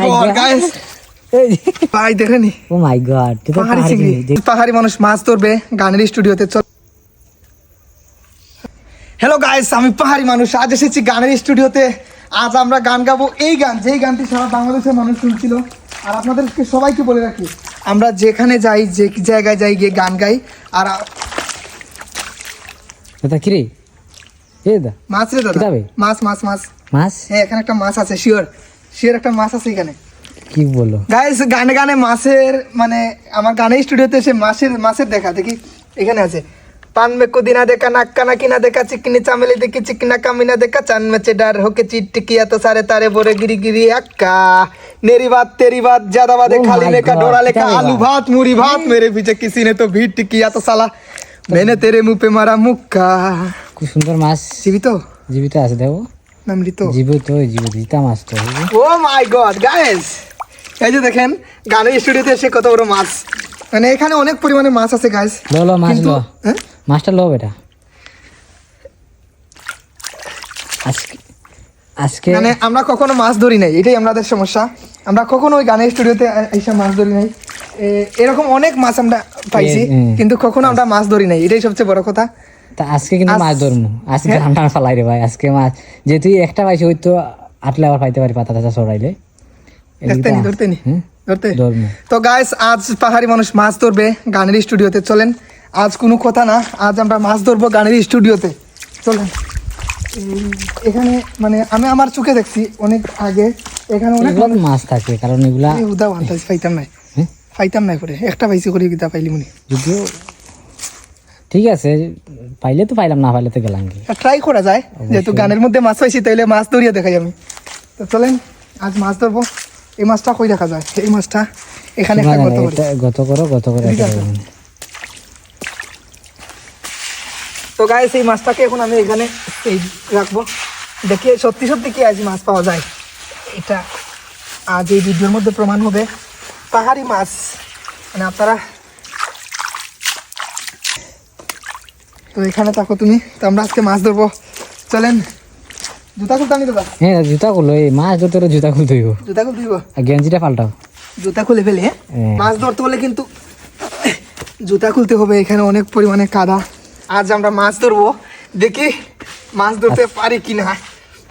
My my god guys দেখেনি। ও my god পাহাড়ি চিংড়ি। চিংড়ি পাহাড়ি মানুষ মাছ ধরবে গানের স্টুডিওতে চল। হ্যালো গাইস আমি পাহাড়ি মানুষ। আজ এসেছি গানের স্টুডিওতে। আজ আমরা গান গাবো এই গান যেই গানটি সারা বাংলাদেশের মানুষ শুনছিল। আর আপনাদেরকে সবাইকে বলে রাখি আমরা যেখানে যাই যে জায়গায় যাই গিয়ে গান গাই। আর দাদা কি রে? এ দা। মাছ রে দাদা। মাছ মাছ মাছ। মাছ? হ্যাঁ এখানে একটা মাছ আছে শিওর শিওর একটা মাছ আছে এখানে কি বলো গাইস গানে গানে মাছের মানে আমার গানের স্টুডিওতে এসে মাছের মাছের দেখা দেখি এখানে আছে পান মে কুদিনা দেখা নাক্কা না কিনা দেখা চিকনি চামেলি দেখি চিকনা কামিনা দেখা চান মেচে ডার হোকে চিট টিকিয়া তো সারে তারে बोरे गिरी गिरी अक्का मेरी बात तेरी बात ज्यादा बात Oh खाली my लेका God, डोरा लेका क्या आलू बात? भात मूरी भात मेरे पीछे किसी ने तो भीट किया तो साला मैंने तेरे मुंह पे मारा मुक्का খুব সুন্দর মাছ জীবিত জীবিত আছে দেখো জীবিত জীবিত মাছ তো ও মাই গড গাইস এই যে দেখেন গানের স্টুডিওতে এসে কত বড় মাছ। মানে এখানে অনেক পরিমাণে মাছ আছে গাইস লো লো মাছ লো। হ্যাঁ? মাছটা লো বেটা। আজকে আজকে মানে আমরা কখনো মাছ ধরি নাই এটাই আমাদের সমস্যা। আমরা কখনো ওই গানের স্টুডিওতে এইসব মাছ ধরি নাই। এরকম অনেক মাছ আমরা পাইছি কিন্তু কখনো আমরা মাছ ধরি নাই এটাই সবচেয়ে বড় কথা। তা আজকে কিন্তু মাছ ধরমু। আজকে হ্যাঁ? টান টান ফালাই রে ভাই আজকে মাছ। যেহেতু একটা পাইছি ওই তো আটলে আবার পাইতে পারি পাতা টাতা নি নি? ধরতে। ধরমু। তো গাইস আজ পাহাড়ি মানুষ মাছ ধরবে গানের স্টুডিওতে চলেন। আজ কোনো কথা না আজ আমরা মাছ ধরবো গানের স্টুডিওতে। চলেন। এখানে মানে আমি আমার চোখে দেখছি অনেক আগে এখানে অনেক মাছ থাকে কারণ এগুলা উদা আনতাম পাইতাম নাই। হ্যাঁ? পাইতাম নাই করে একটা পাইছি করে গীতা পাইলি মনি। যদিও ঠিক আছে পাইলে তো পাইলাম না পাইলে তো গেলাম কি? ট্রাই করা যায় যেহেতু গানের মধ্যে মাছ পাইছি তাইলে মাছ ধরিয়ে দেখাই আমি। তো চলেন আজ মাছ ধরবো। এই মাছটা কই দেখা যায়? এই মাছটা এখানে একটা করি। গত করো গত করে তো গাইস এই মাছটাকে এখন আমি এখানে এই রাখব। দেখি সত্যি সত্যি কি আজ মাছ পাওয়া যায়? এটা আজ এই ভিডিওর মধ্যে প্রমাণ হবে। পাহাড়ি মাছ। মানে আপনারা তো এখানে থাকো তুমি। তো আমরা আজকে মাছ ধরবো। চলেন। জুতা খুলতে আমি দাদা হ্যাঁ জুতা খুলো। এই মাছ ধরতে হলে জুতা খুলতে হইব। জুতা খুলতে আর গেঞ্জিটা পাল্টাও। জুতা খুলে ফেলি হ্যাঁ? হ্যাঁ। মাছ ধরতে হলে কিন্তু জুতা খুলতে হবে। এখানে অনেক পরিমাণে কাদা। আজ আমরা মাছ ধরবো। দেখি মাছ ধরতে পারি কিনা।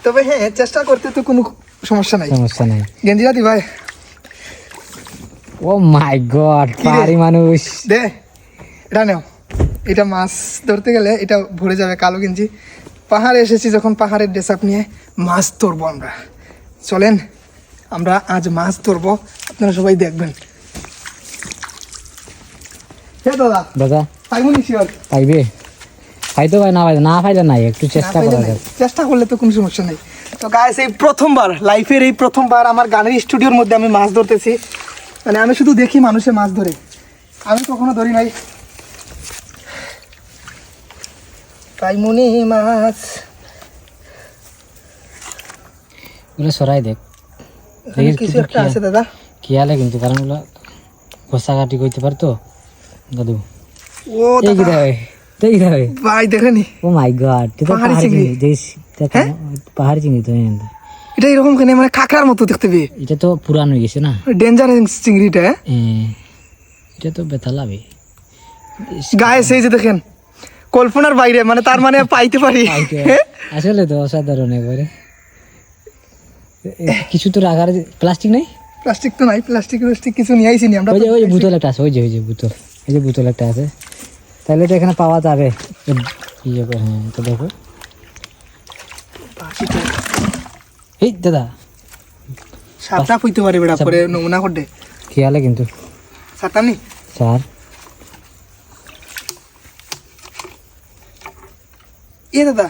তবে হ্যাঁ চেষ্টা করতে তো কোনো সমস্যা নাই। সমস্যা নাই। গেঞ্জিরা দি ভাই। ও মাই গড রে? পাহাড়ি মানুষ। দে এটা নেও। এটা মাছ ধরতে গেলে এটা ভরে যাবে কালো গেঞ্জি। পাহাড়ে এসেছি যখন পাহাড়ের ড্রেস আপ নিয়ে মাছ ধরবো আমরা। চলেন আমরা আজ মাছ ধরবো। আপনারা সবাই দেখবেন। হ্যাঁ দাদা দাদা। পাইমনি শিওর পাইবে। পাইতো ভাই না না পাইলে নাই একটু চেষ্টা করা। চেষ্টা করলে তো কোনো সমস্যা নেই। তো গাইস এই প্রথমবার লাইফের এই প্রথমবার আমার গানের স্টুডিওর মধ্যে আমি মাছ ধরতেছি। মানে আমি শুধু দেখি মানুষে মাছ ধরে। আমি কখনো ধরি নাই। পাইমুনি মাছ। ওগুলো সরাই দেখ। কিছু একটা আছে দাদা। খেয়ালে কিন্তু কারণ ওগুলো ঘষাঘাটি করতে পারতো দাদু ও কি দাদা দেবে এই দেবে ভাই। দেখেনি ও মাই গড তো পাহাড়ি চিংড়ি। দেখ দেখ হ্যাঁ? পাহাড়ি চিংড়ি তো হ্যাঁ। এটা এরকম কেন? মানে কাঁকড়ার মতো দেখতে পেয়ে। এটা তো পুরান হয়ে গেছে না? ডেঞ্জার চিংড়িটা হ্যাঁ? এটা তো বেতা লাভে গায়ে সেই যে দেখেন। কল্পনার বাইরে মানে তার মানে পাইতে পারি? আসলে তো অসাধারণ একবারে। কিছু তো রাখার প্লাস্টিক নাই? প্লাস্টিক তো নাই প্লাস্টিক প্লাস্টিক কিছু নিয়ে আইসিনি আমরা ওই যে ওই বোতল একটা আছে ওই যে ওই যে বোতল। এই যে বোতল একটা আছে। তাহলে তো এখানে পাওয়া যাবে। ইয়ে করে, হ্যাঁ তো দেখো। এই দাদা। সাতটা হইতে পারে বেড়া পরে নমুনা করতে। খেয়ালে কিন্তু। সাতটা নি স্যার এ দাদা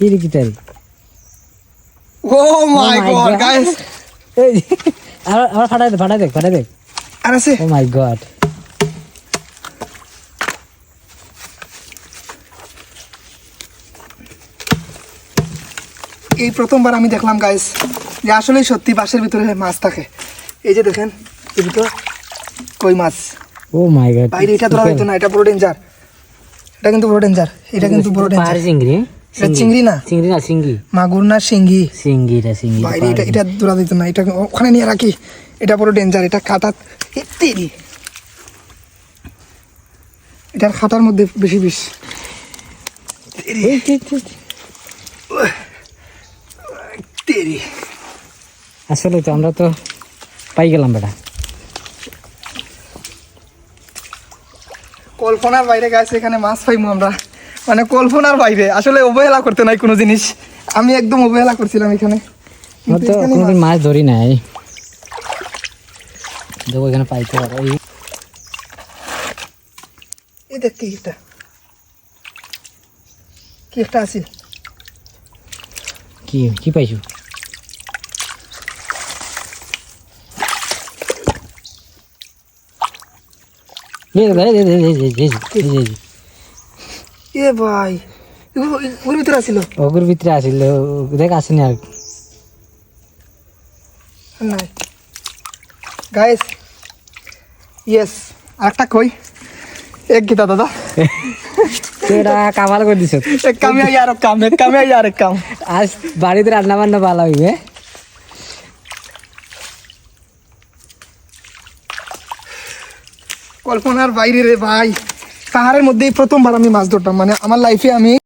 রে oh my God God. Guys এই আবার আবার ফাটাই দে ফাটাই দে ফাটাই দে। আর আছে। ও মাই গড এই প্রথমবার আমি দেখলাম গাইস যে আসলেই সত্যি বাসের ভিতরে মাছ থাকে। এই যে দেখেন এই ভিতর কই মাছ। ও মাই গড বাইরে এটা ধরা হইতো না এটা বড় ডেঞ্জার এটা কিন্তু বড় ডেঞ্জার এটা কিন্তু বড় ডেঞ্জার চিংড়ি? এটা চিংড়ি। না। চিংড়ি না সিঙ্গি মাগুর না সিঙ্গি এটা সিঙ্গি বাইরে এটা এটা দূরা দিত না এটা ওখানে নিয়ে রাখি। এটা বড় ডেঞ্জার এটা তেরি এটার খাটার মধ্যে বেশি বিষ। তেরি। আসলে তো আমরা তো পাই গেলাম বেটা। কল্পনার বাইরে গেছে এখানে মাছ পাইমু আমরা। মানে কল্পনার বাইরে। আসলে অবহেলা করতে নাই কোনো জিনিস। আমি একদম অবহেলা করছিলাম এখানে। কোনোদিন মাছ- ধরি নাই। দেখো এখানে পাইতে পারো এই দেখ কি একটা কি একটা আছে। কি কি পাইছো এই যে, এই যে, এই যে, এই যে, এই যে, এই যে, এই যে। এ ভাই ওর ভিতরে আছিল ওগুর ভিতরে আসিল দেখ আসেনি আর। নাই। গাইস ইয়েস আরেকটা কই? এক গীতা দাদা। এটা কামাল করে দিছ। এক কামে আর কাম এক কামে আর কাম। আজ বাড়িতে রান্না বান্না ভালো হইবে। কল্পনার বাইরে রে ভাই। পাহাড়ের মধ্যেই প্রথমবার আমি মাছ ধরতাম মানে আমার লাইফে আমি